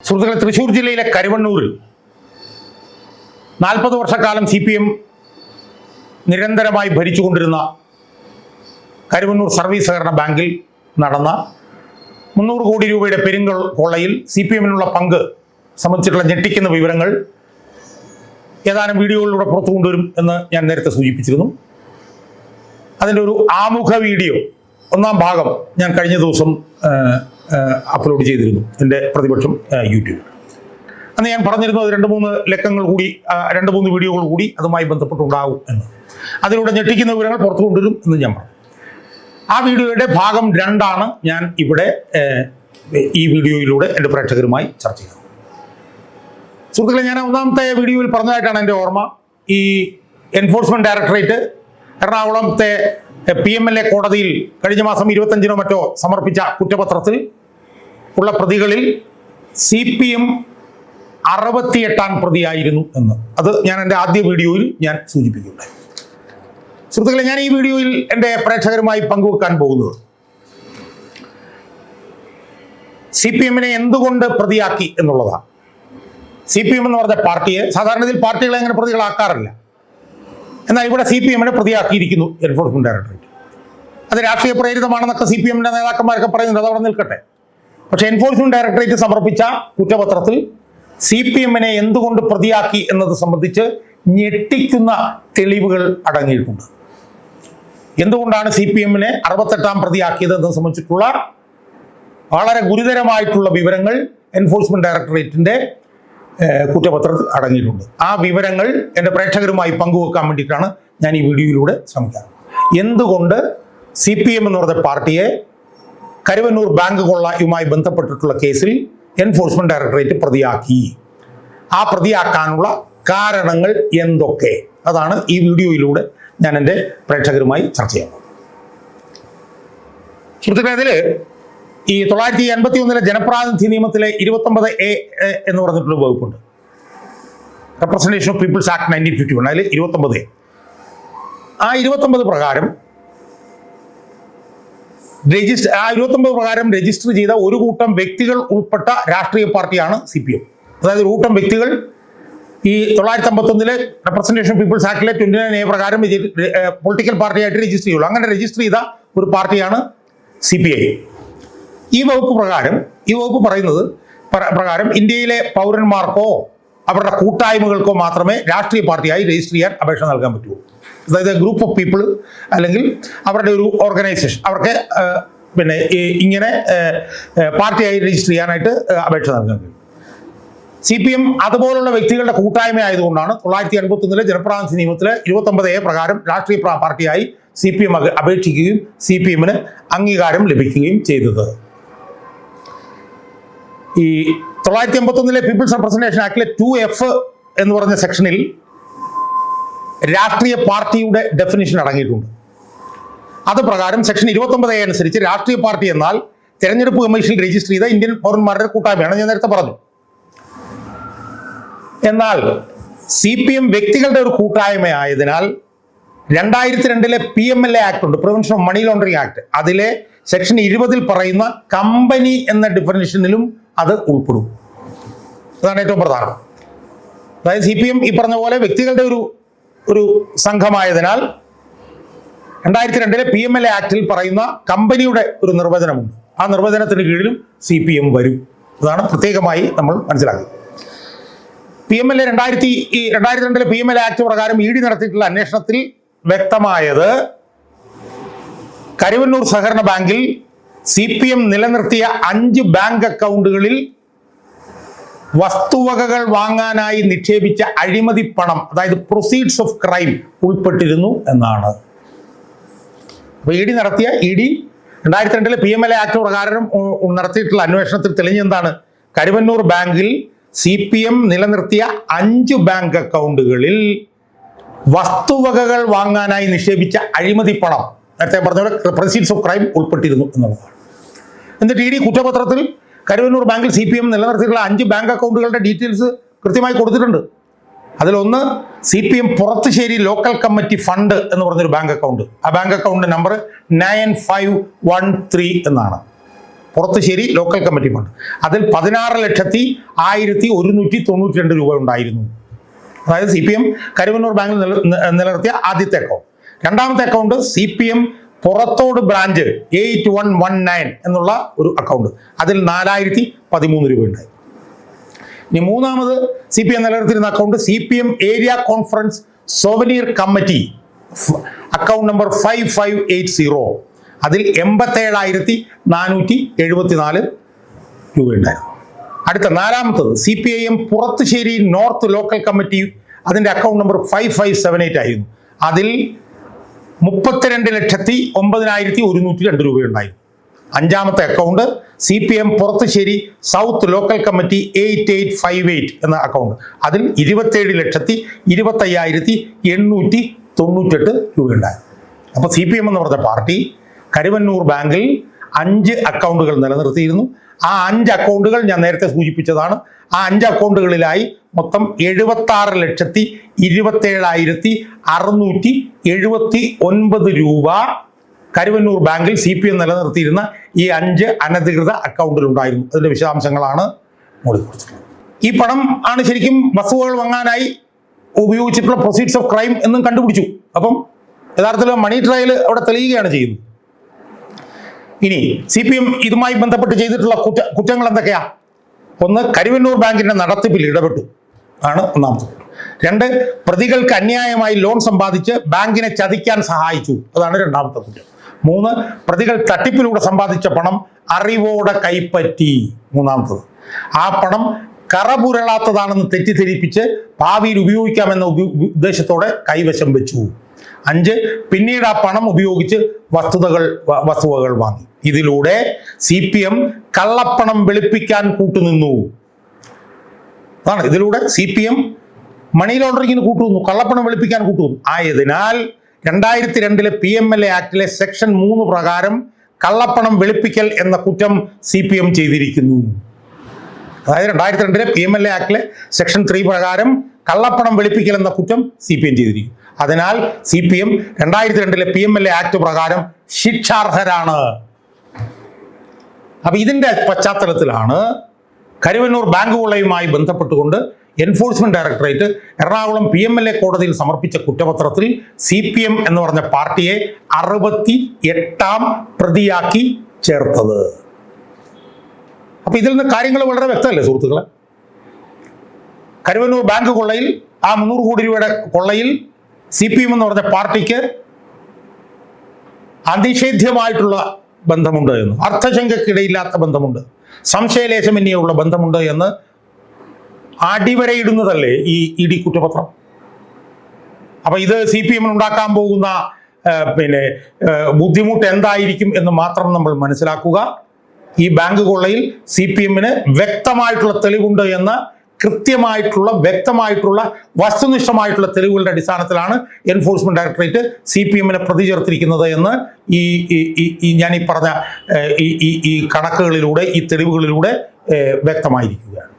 സുഹൃത്തുക്കളെ തൃശ്ശൂർ ജില്ലയിലെ കരുവണ്ണൂരിൽ നാൽപ്പത് വർഷക്കാലം സി പി എം നിരന്തരമായി ഭരിച്ചുകൊണ്ടിരുന്ന കരുവണ്ണൂർ സർവീസ് സഹകരണ ബാങ്കിൽ നടന്ന മുന്നൂറ് കോടി രൂപയുടെ പെരുങ്കൾ കൊള്ളയിൽ സി പി എമ്മിനുള്ള പങ്ക് സംബന്ധിച്ചിട്ടുള്ള ഞെട്ടിക്കുന്ന വിവരങ്ങൾ ഏതാനും വീഡിയോകളിലൂടെ പുറത്തു കൊണ്ടുവരും എന്ന് ഞാൻ നേരത്തെ സൂചിപ്പിച്ചിരുന്നു. അതിന്റെ ഒരു ആമുഖ വീഡിയോ ഒന്നാം ഭാഗം ഞാൻ കഴിഞ്ഞ ദിവസം അപ്ലോഡ് ചെയ്തിരുന്നു എന്റെ പ്രതിപക്ഷം യൂട്യൂബ് യൂട്യൂബിൽ. അന്ന് ഞാൻ പറഞ്ഞിരുന്നത് രണ്ട് മൂന്ന് ലക്കങ്ങൾ കൂടി രണ്ട് മൂന്ന് വീഡിയോകൾ കൂടി അതുമായി ബന്ധപ്പെട്ടുണ്ടാകും എന്ന്. അതിലൂടെ ഞെട്ടിക്കുന്ന വിവരങ്ങൾ പുറത്തു കൊണ്ടുവരും എന്ന് ഞാൻ പറഞ്ഞു. ആ വീഡിയോയുടെ ഭാഗം രണ്ടാണ് ഞാൻ ഇവിടെ ഈ വീഡിയോയിലൂടെ എന്റെ പ്രേക്ഷകരുമായി ചർച്ച ചെയ്തത്. സുഹൃത്തുക്കളെ ഞാൻ ഒന്നാമത്തെ വീഡിയോയിൽ പറഞ്ഞതായിട്ടാണ് എന്റെ ഓർമ്മ. ഈ എൻഫോഴ്സ്മെന്റ് ഡയറക്ടറേറ്റ് എറണാകുളത്തെ പി എം എൽ എ കോടതിയിൽ കഴിഞ്ഞ മാസം ഇരുപത്തഞ്ചിനോ മറ്റോ സമർപ്പിച്ച കുറ്റപത്രത്തിൽ ഉള്ള പ്രതികളിൽ സി പി എം അറുപത്തിയെട്ടാം പ്രതിയായിരുന്നു എന്ന്. അത് ഞാൻ എന്റെ ആദ്യ വീഡിയോയിൽ ഞാൻ സൂചിപ്പിക്കുകയുണ്ടായി. സുഹൃത്തുക്കളെ ഞാൻ ഈ വീഡിയോയിൽ എന്റെ പ്രേക്ഷകരുമായി പങ്കുവെക്കാൻ പോകുന്നത് സി പി എമ്മിനെ എന്തുകൊണ്ട് പ്രതിയാക്കി എന്നുള്ളതാണ്. സി പി എം എന്ന് പറഞ്ഞ പാർട്ടിയെ സാധാരണ ഇതിൽ പാർട്ടികളെ അങ്ങനെ പ്രതികളാക്കാറില്ല. എന്നാൽ ഇവിടെ സി പി എമ്മിനെ പ്രതിയാക്കിയിരിക്കുന്നു എൻഫോഴ്സ്മെന്റ് ഡയറക്ടറേറ്റ്. അത് രാഷ്ട്രീയ പ്രേരിതമാണെന്നൊക്കെ സി പി എമ്മിന്റെ നേതാക്കന്മാരൊക്കെ പറയുന്നുണ്ട്. അതവിടെ നിൽക്കട്ടെ. പക്ഷെ എൻഫോഴ്സ്മെന്റ് ഡയറക്ടറേറ്റ് സമർപ്പിച്ച കുറ്റപത്രത്തിൽ സി പി എമ്മിനെ എന്തുകൊണ്ട് പ്രതിയാക്കി എന്നത് സംബന്ധിച്ച് ഞെട്ടിക്കുന്ന തെളിവുകൾ അടങ്ങിയിട്ടുണ്ട്. എന്തുകൊണ്ടാണ് സി പി എമ്മിനെ അറുപത്തെട്ടാം പ്രതിയാക്കിയത് എന്ന് സംബന്ധിച്ചിട്ടുള്ള വളരെ ഗുരുതരമായിട്ടുള്ള വിവരങ്ങൾ എൻഫോഴ്സ്മെന്റ് ഡയറക്ടറേറ്റിന്റെ കുറ്റപത്രത്തിൽ അടങ്ങിയിട്ടുണ്ട്. ആ വിവരങ്ങൾ എന്റെ പ്രേക്ഷകരുമായി പങ്കുവെക്കാൻ വേണ്ടിയിട്ടാണ് ഞാൻ ഈ വീഡിയോയിലൂടെ ശ്രമിക്കാറ് എന്തുകൊണ്ട് സി പി എം എന്ന് പറഞ്ഞ പാർട്ടിയെ കരുവന്നൂർ ബാങ്ക് കൊള്ളയുമായി ബന്ധപ്പെട്ടിട്ടുള്ള കേസിൽ എൻഫോഴ്സ്മെന്റ് ഡയറക്ടറേറ്റ് പ്രതിയാക്കി? ആ പ്രതിയാക്കാനുള്ള കാരണങ്ങൾ എന്തൊക്കെ? അതാണ് ഈ വീഡിയോയിലൂടെ ഞാൻ എന്റെ പ്രേക്ഷകരുമായി ചർച്ച ചെയ്യുന്നത്. സുഹൃത്തുക്കളെ അതിൽ ഈ തൊള്ളായിരത്തി എൺപത്തി ഒന്നിലെ ജനപ്രാതിനിധ്യ നിയമത്തിലെ ഇരുപത്തൊമ്പത് എ എന്ന് പറഞ്ഞിട്ടുള്ള വകുപ്പുണ്ട്. Representation of people's act nineteen fifty one അതിൽ ഇരുപത്തൊമ്പത് എ ആ ഇരുപത്തൊമ്പത് പ്രകാരം രജിസ്റ്റർ ആ ഇരുപത്തൊമ്പത് പ്രകാരം രജിസ്റ്റർ ചെയ്ത ഒരു കൂട്ടം വ്യക്തികൾ ഉൾപ്പെട്ട രാഷ്ട്രീയ പാർട്ടിയാണ് സി പി എം അതായത് ഒരു കൂട്ടം വ്യക്തികൾ ഈ തൊള്ളായിരത്തി അമ്പത്തൊന്നിലെ റെപ്രസെന്റേഷൻ പീപ്പിൾസ് ആക്ടിലെ ട്വന്റി നയൻ എ പ്രകാരം പൊളിറ്റിക്കൽ പാർട്ടിയായിട്ട് രജിസ്റ്റർ ചെയ്യുള്ളൂ. അങ്ങനെ രജിസ്റ്റർ ചെയ്ത ഒരു പാർട്ടിയാണ് സി പി ഐ ഈ വകുപ്പ് പ്രകാരം ഈ വകുപ്പ് പറയുന്നത് പ്രകാരം ഇന്ത്യയിലെ പൗരന്മാർക്കോ അവരുടെ കൂട്ടായ്മകൾക്കോ മാത്രമേ രാഷ്ട്രീയ പാർട്ടിയായി രജിസ്റ്റർ ചെയ്യാൻ അപേക്ഷ നൽകാൻ പറ്റൂ. അതായത് ഗ്രൂപ്പ് ഓഫ് പീപ്പിൾ അല്ലെങ്കിൽ അവരുടെ ഒരു ഓർഗനൈസേഷൻ അവർക്ക് പിന്നെ ഇങ്ങനെ പാർട്ടിയായി രജിസ്റ്റർ ചെയ്യാനായിട്ട് അപേക്ഷ നൽകാൻ കഴിയും. സി പി എം അതുപോലുള്ള വ്യക്തികളുടെ കൂട്ടായ്മ ആയതുകൊണ്ടാണ് തൊള്ളായിരത്തി എൺപത്തി ഒന്നിലെ ജനപ്രാതിനിധി നിയമത്തിലെ ഇരുപത്തൊമ്പത് എ പ്രകാരം രാഷ്ട്രീയ പാർട്ടിയായി സി പി എം അപേക്ഷിക്കുകയും സി പി എമ്മിന് അംഗീകാരം ലഭിക്കുകയും ചെയ്തത്. ഈ തൊള്ളായിരത്തി എൺപത്തി ഒന്നിലെ പീപ്പിൾസ് റെപ്രസെന്റേഷൻ ആക്ടിലെ ടു എഫ് എന്ന് പറഞ്ഞ സെക്ഷനിൽ രാഷ്ട്രീയ പാർട്ടിയുടെ ഡെഫിനിഷൻ അടങ്ങിയിട്ടുണ്ട്. അത് പ്രകാരം സെക്ഷൻ ഇരുപത്തൊമ്പത് എ അനുസരിച്ച് രാഷ്ട്രീയ പാർട്ടി എന്നാൽ തെരഞ്ഞെടുപ്പ് കമ്മീഷനിൽ രജിസ്റ്റർ ചെയ്ത ഇന്ത്യൻ പൗരന്മാരുടെ കൂട്ടായ്മയാണ് ഞാൻ നേരത്തെ പറഞ്ഞു. എന്നാൽ സി പി എം വ്യക്തികളുടെ ഒരു കൂട്ടായ്മ ആയതിനാൽ രണ്ടായിരത്തി രണ്ടിലെ P M L A act ഉണ്ട് prevention of money laundering act അതിലെ സെക്ഷൻ ഇരുപതിൽ പറയുന്ന കമ്പനി എന്ന ഡിഫിനിഷനിലും അത് ഉൾപ്പെടും. അതാണ് ഏറ്റവും പ്രധാനം. അതായത് സി പി എം ഈ പറഞ്ഞ പോലെ വ്യക്തികളുടെ ഒരു ഒരു സംഘമായതിനാൽ രണ്ടായിരത്തി രണ്ടിലെ പി എം എൽ എ ആക്ടിൽ പറയുന്ന കമ്പനിയുടെ ഒരു നിർവചനമുണ്ട്. ആ നിർവചനത്തിന് കീഴിലും സി പി എം വരും. അതാണ് പ്രത്യേകമായി നമ്മൾ മനസ്സിലാക്കുന്നത് പി എം എൽ എ രണ്ടായിരത്തി ഈ രണ്ടായിരത്തി രണ്ടിലെ P M L A act പ്രകാരം ഇ ഡി നടത്തിയിട്ടുള്ള അന്വേഷണത്തിൽ വ്യക്തമായത് കരുവന്നൂർ സഹകരണ ബാങ്കിൽ സി പി എം നിലനിർത്തിയ അഞ്ച് ബാങ്ക് അക്കൗണ്ടുകളിൽ വസ്തുവകകൾ വാങ്ങാനായി നിക്ഷേപിച്ച അഴിമതി പണം അതായത് പ്രൊസീഡ്സ് ഓഫ് ക്രൈം ഉൾപ്പെട്ടിരുന്നു എന്നാണ്. അപ്പൊ ഇ ഡി നടത്തിയ ഇ ഡി രണ്ടായിരത്തി രണ്ടിലെ P M L A act പ്രകാരം നടത്തിയിട്ടുള്ള അന്വേഷണത്തിൽ തെളിഞ്ഞെന്താണ്? കരുവന്നൂർ ബാങ്കിൽ സി പി എം നിലനിർത്തിയ അഞ്ച് ബാങ്ക് അക്കൗണ്ടുകളിൽ വസ്തുവകകൾ വാങ്ങാനായി നിക്ഷേപിച്ച അഴിമതി പണം നേരത്തെ പറഞ്ഞ പ്രൊസീഡ്സ് ഓഫ് ക്രൈം ഉൾപ്പെട്ടിരുന്നു എന്നുള്ളതാണ്. എന്നിട്ട് ഇ ഡി കുറ്റപത്രത്തിൽ കരുവന്നൂർ ബാങ്കിൽ സി പി എം നിലനിർത്തിയിട്ടുള്ള അഞ്ച് ബാങ്ക് അക്കൗണ്ടുകളുടെ ഡീറ്റെയിൽസ് കൃത്യമായി കൊടുത്തിട്ടുണ്ട്. അതിലൊന്ന് C P M Purathussery local committee fund എന്ന് പറഞ്ഞൊരു ബാങ്ക് അക്കൗണ്ട്. ആ bank account number nine five one three എന്നാണ്. Purathussery local committee fund. അതിൽ പതിനാറ് ലക്ഷത്തി ആയിരത്തി ഒരുന്നൂറ്റി തൊണ്ണൂറ്റി രണ്ട് രൂപ ഉണ്ടായിരുന്നു. അതായത് സി പി എം കരുവന്നൂർ ബാങ്കിൽ നില- നിലനിർത്തിയ ആദ്യത്തെ അക്കൗണ്ട്. രണ്ടാമത്തെ account C P M Purathode branch eight one one nine എന്നുള്ള ഒരു അക്കൗണ്ട് അതിൽ നാലായിരത്തി പതിമൂന്ന് രൂപ ഉണ്ടായി. ഇനി മൂന്നാമത് C P M നിലനിർത്തിയിരുന്ന account C P M area conference souvenir committee account number five five eight zero അതിൽ എൺപത്തേഴായിരത്തി നാനൂറ്റി എഴുപത്തിനാല് രൂപയുണ്ടായിരുന്നു അടുത്ത നാലാമത്തത് C P I M Purathussery north local committee അതിന്റെ account number five five seven eight ആയിരുന്നു. അതിൽ മുപ്പത്തിരണ്ട് ലക്ഷത്തി ഒമ്പതിനായിരത്തി ഒരുന്നൂറ്റി രണ്ട് രൂപയുണ്ടായിരുന്നു അഞ്ചാമത്തെ account C P M Purathussery south local committee eight eight five eight എന്ന അക്കൗണ്ട് അതിൽ ഇരുപത്തേഴ് ലക്ഷത്തി ഇരുപത്തയ്യായിരത്തി എണ്ണൂറ്റി തൊണ്ണൂറ്റെട്ട് രൂപയുണ്ടായി. അപ്പോൾ സി പി എം എന്ന് പറഞ്ഞ പാർട്ടി കരുവന്നൂർ ബാങ്കിൽ അഞ്ച് അക്കൗണ്ടുകൾ നിലനിർത്തിയിരുന്നു. ആ അഞ്ച് അക്കൗണ്ടുകൾ ഞാൻ നേരത്തെ സൂചിപ്പിച്ചതാണ്. ആ അഞ്ച് അക്കൗണ്ടുകളിലായി മൊത്തം എഴുപത്തി ആറ് ലക്ഷത്തി ഇരുപത്തേഴായിരത്തി അറുന്നൂറ്റി എഴുപത്തി ഒൻപത് രൂപ കരുവന്നൂർ ബാങ്കിൽ സി പി എം നിലനിർത്തിയിരുന്ന ഈ അഞ്ച് അനധികൃത അക്കൗണ്ടിലുണ്ടായിരുന്നു. അതിന്റെ വിശദാംശങ്ങളാണ് മോളി ഈ പണം ആണ് ശരിക്കും വസ്തുവകൾ വാങ്ങാനായി ഉപയോഗിച്ചിട്ടുള്ള പ്രൊസീഡ്സ് ഓഫ് ക്രൈം എന്നും കണ്ടുപിടിച്ചു. അപ്പം യഥാർത്ഥത്തിൽ മണി ട്രയൽ അവിടെ തെളിയുകയാണ് ചെയ്യുന്നത്. ഇനി സി പി എം ഇതുമായി ബന്ധപ്പെട്ട് ചെയ്തിട്ടുള്ള കുറ്റ കുറ്റങ്ങൾ എന്തൊക്കെയാ? ഒന്ന് കരുവന്നൂർ ബാങ്കിന്റെ നടത്തിപ്പിൽ ഇടപെട്ടു. ആണ് ഒന്നാമത്. രണ്ട് പ്രതികൾക്ക് അന്യായമായി ലോൺ സമ്പാദിച്ച് ബാങ്കിനെ ചതിക്കാൻ സഹായിച്ചു. അതാണ് രണ്ടാമത്തെ കുറ്റം. മൂന്ന് പ്രതികൾ തട്ടിപ്പിലൂടെ സമ്പാദിച്ച പണം അറിവോടെ കൈപ്പറ്റി. മൂന്നാമത്തത്. ആ പണം കറപുരളാത്തതാണെന്ന് തെറ്റിദ്ധരിപ്പിച്ച് ഭാവിയിൽ ഉപയോഗിക്കാമെന്ന ഉപ- ഉദ്ദേശത്തോടെ കൈവശം വെച്ചു. അഞ്ച് പിന്നീട് ആ പണം ഉപയോഗിച്ച് വസ്തുതകൾ വസ്തുവകൾ വാങ്ങി. ഇതിലൂടെ സി പി എം കള്ളപ്പണം വെളുപ്പിക്കാൻ കൂട്ടുനിന്നു. അതാണ് ഇതിലൂടെ സി പി എം മണി ലോണ്ടറിങ്ങിന് കൂട്ടുന്നു കള്ളപ്പണം വെളുപ്പിക്കാൻ കൂട്ടുന്നു ആയതിനാൽ രണ്ടായിരത്തി രണ്ടിലെ പി എം എൽ എ ആക്ടിലെ സെക്ഷൻ മൂന്ന് പ്രകാരം കള്ളപ്പണം വെളുപ്പിക്കൽ എന്ന കുറ്റം സി പി എം ചെയ്തിരിക്കുന്നു. അതായത് രണ്ടായിരത്തി രണ്ടിലെ പി എം എൽ എ ആക്ടിലെ സെക്ഷൻ ത്രീ പ്രകാരം കള്ളപ്പണം വെളുപ്പിക്കൽ എന്ന കുറ്റം സി പി എം ചെയ്തിരിക്കും അതിനാൽ സി പി എം രണ്ടായിരത്തി രണ്ടിലെ P M L A act പ്രകാരം ശിക്ഷാർഹരാണ്. അപ്പൊ ഇതിന്റെ പശ്ചാത്തലത്തിലാണ് കരുവന്നൂർ ബാങ്ക് കൊള്ളയുമായി ബന്ധപ്പെട്ടുകൊണ്ട് enforcement directorate Ernakulam P M L A കോടതിയിൽ സമർപ്പിച്ച കുറ്റപത്രത്തിൽ സി പി എം എന്ന് പറഞ്ഞ പാർട്ടിയെ അറുപത്തി എട്ടാം പ്രതിയാക്കി ചേർത്തത്. അപ്പൊ ഇതിൽ നിന്ന് കാര്യങ്ങൾ വളരെ വ്യക്തമല്ലേ സുഹൃത്തുക്കളെ? കരുവന്നൂർ ബാങ്ക് കൊള്ളയിൽ ആ മുന്നൂറ് കോടി രൂപയുടെ കൊള്ളയിൽ സി പി എം എന്ന് പറഞ്ഞ പാർട്ടിക്ക് അതിഷേധ്യമായിട്ടുള്ള ബന്ധമുണ്ട് എന്ന് അർത്ഥശങ്കക്കിടയില്ലാത്ത ബന്ധമുണ്ട് സംശയലേശമന്യുള്ള ബന്ധമുണ്ട് എന്ന് അടിവരയിടുന്നതല്ലേ ഈ ഇ ഡി കുറ്റപത്രം? അപ്പൊ ഇത് സി പി എമ്മിന് ഉണ്ടാക്കാൻ പോകുന്ന പിന്നെ ബുദ്ധിമുട്ട് എന്തായിരിക്കും എന്ന് മാത്രം നമ്മൾ മനസ്സിലാക്കുക. ഈ ബാങ്ക് കൊള്ളയിൽ സി പി എമ്മിന് വ്യക്തമായിട്ടുള്ള തെളിവുണ്ട് എന്ന് കൃത്യമായിട്ടുള്ള വ്യക്തമായിട്ടുള്ള വസ്തുനിഷ്ഠമായിട്ടുള്ള തെളിവുകളുടെ അടിസ്ഥാനത്തിലാണ് എൻഫോഴ്സ്മെന്റ് ഡയറക്ടറേറ്റ് സി പി എമ്മിനെ പ്രതി ചേർത്തിരിക്കുന്നത് എന്ന് ഈ ഞാൻ ഈ പറഞ്ഞ ഈ ഈ- കണക്കുകളിലൂടെ ഈ തെളിവുകളിലൂടെ വ്യക്തമായിരിക്കുകയാണ്.